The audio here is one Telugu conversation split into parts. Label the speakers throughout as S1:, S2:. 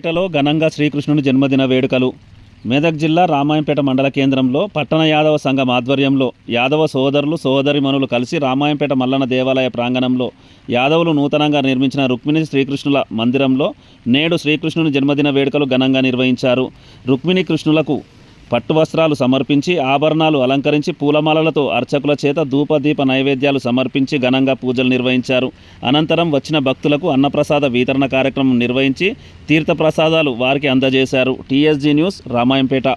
S1: పేటలో ఘనంగా శ్రీకృష్ణుని జన్మదిన వేడుకలు. మెదక్ జిల్లా రామాయంపేట మండల కేంద్రంలో పట్టణ యాదవ సంఘం ఆధ్వర్యంలో యాదవ సోదరులు సోదరిమణులు కలిసి రామాయంపేట మల్లన్న దేవాలయ ప్రాంగణంలో యాదవులు నూతనంగా నిర్మించిన రుక్మిణి శ్రీకృష్ణుల మందిరంలో నేడు శ్రీకృష్ణుని జన్మదిన వేడుకలు ఘనంగా నిర్వహించారు. రుక్మిణి కృష్ణులకు పట్టు వస్త్రాలు సమర్పించి ఆభరణాలు అలంకరించి పూలమాలలతో అర్చకుల చేత ధూపదీప నైవేద్యాలు సమర్పించి ఘనంగా పూజలు నిర్వహించారు. అనంతరం వచ్చిన భక్తులకు అన్నప్రసాద వితరణ కార్యక్రమం నిర్వహించి తీర్థప్రసాదాలు వారికి అందజేశారు. TSG news Ramayampet.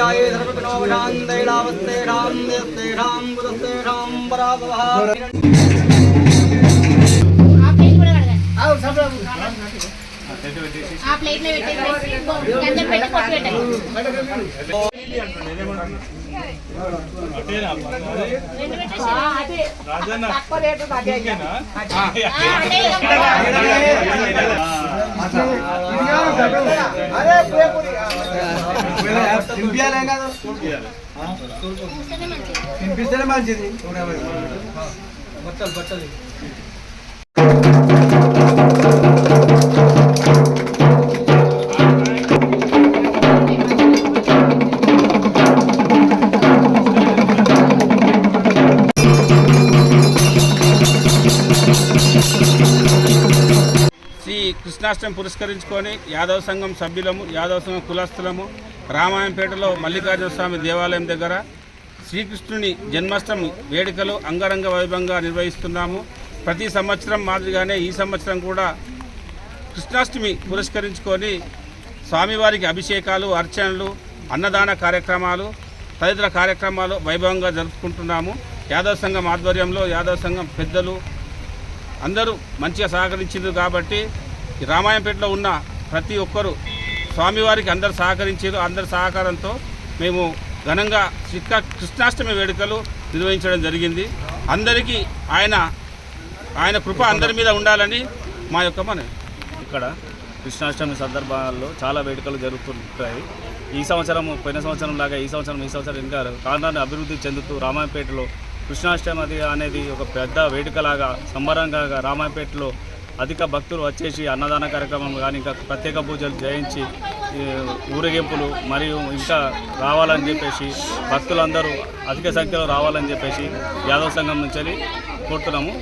S2: प्रणवतनं ध्याये सर्वविनोपशान्तैलावस्तेषां देस्तेषां बुधस्तेषां पराभवः
S3: ఆ ప్లేట్ లో పెట్టేసి గంజం పెట్టి కొట్టి పెట్టండి రెండు పెట్టేసి ఆ, అంటే చూస్తేనే మంచిది
S2: తినిపిస్తేనే మంచిది. బట్టలు బట్టలు
S4: శ్రీ కృష్ణాష్టమి పురస్కరించుకొని యాదవ సంఘం సభ్యులము యాదవ సంఘం కులస్తులము రామాయంపేటలో మల్లికార్జున స్వామి దేవాలయం దగ్గర శ్రీకృష్ణుని జన్మాష్టమి వేడుకలు అంగరంగ వైభవంగా నిర్వహిస్తున్నాము. ప్రతి సంవత్సరం మాదిరిగానే ఈ సంవత్సరం కూడా కృష్ణాష్టమి పురస్కరించుకొని స్వామివారికి అభిషేకాలు అర్చనలు అన్నదాన కార్యక్రమాలు తదితర కార్యక్రమాలు వైభవంగా జరుపుకుంటున్నాము. యాదవ సంఘం ఆధ్వర్యంలో యాదవ సంఘం పెద్దలు అందరూ మంచిగా సహకరించింది కాబట్టి రామాయణపేటలో రామాయంపేటలో ఉన్న ప్రతి ఒక్కరూ స్వామివారికి అందరు సహకరించారు అందరి సహకారంతో మేము ఘనంగా శ్రీక కృష్ణాష్టమి వేడుకలు నిర్వహించడం జరిగింది. అందరికీ ఆయన ఆయన కృప అందరి మీద ఉండాలని మా యొక్క మన
S1: ఇక్కడ కృష్ణాష్టమి సందర్భాల్లో చాలా వేడుకలు జరుగుతుంటాయి. ఈ సంవత్సరం పోయిన సంవత్సరం లాగా ఈ సంవత్సరం ఈ సంవత్సరం ఇంకా కారణాన్ని అభివృద్ధి చెందుతూ రామాయపేటలో కృష్ణాష్టమి అనేది ఒక పెద్ద వేడుకలాగా సంబరంగా రామాయపేటలో అధిక భక్తులు వచ్చేసి అన్నదాన కార్యక్రమం కానీ ఇంకా ప్రత్యేక పూజలు చేయించి ఊరేగింపులు మరియు ఇంకా రావాలని చెప్పేసి భక్తులందరూ అధిక సంఖ్యలో రావాలని చెప్పేసి యాదవ సంఘం నుంచి కోరుతున్నాము.